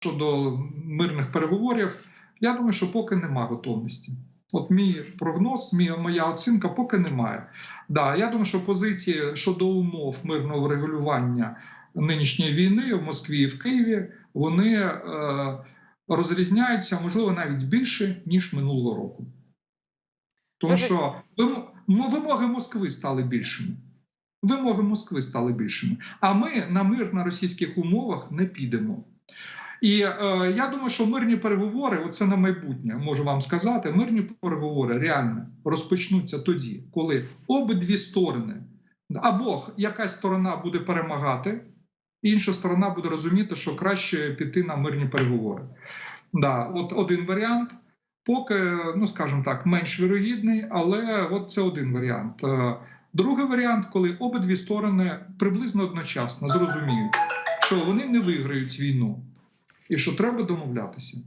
щодо мирних переговорів, я думаю, що поки нема готовності. От мій прогноз, мій, моя оцінка поки немає. Да, я думаю, що позиції щодо умов мирного врегулювання нинішньої війни в Москві і в Києві вони е, розрізняються, можливо, навіть більше ніж минулого року. Тому Дуже- що вимоги Москви стали більшими. Вимоги Москви стали більшими. А ми на мир на російських умовах не підемо. І е, я думаю, що мирні переговори, оце на майбутнє, можу вам сказати, мирні переговори реально розпочнуться тоді, коли обидві сторони або якась сторона буде перемагати, інша сторона буде розуміти, що краще піти на мирні переговори. Да, от один варіант. Поки, ну скажімо так, менш вірогідний, але от це один варіант. Е, Другий варіант, коли обидві сторони приблизно одночасно зрозуміють, що вони не виграють війну і що треба домовлятися.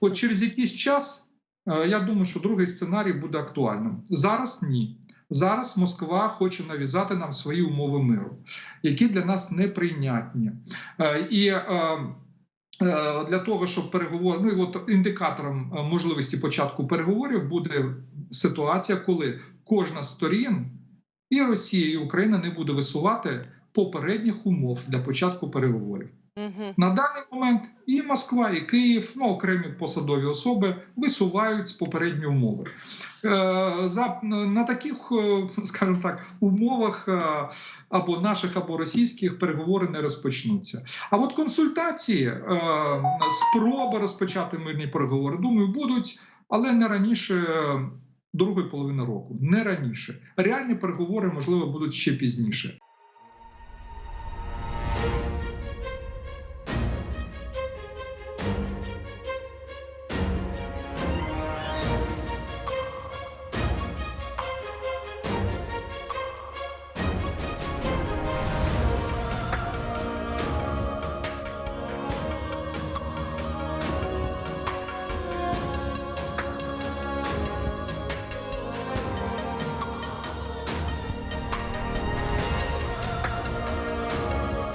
От через якийсь час е, я думаю, що другий сценарій буде актуальним. Зараз ні. Зараз Москва хоче нав'язати нам свої умови миру, які для нас неприйнятні. Е, І е, для того, щоб переговори, ну і от індикатором можливості початку переговорів буде ситуація, коли кожна з сторін, і Росія, і Україна не буде висувати попередніх умов для початку переговорів. Угу. На даний момент і Москва, і Київ, ну окремі посадові особи висувають з попередні умови. Е, За на таких, е, скажімо так, умовах е, або наших, або російських переговори не розпочнуться. А от консультації, спроби розпочати мирні переговори, думаю, будуть, але не раніше другої половини року, не раніше. Реальні переговори можливо будуть ще пізніше.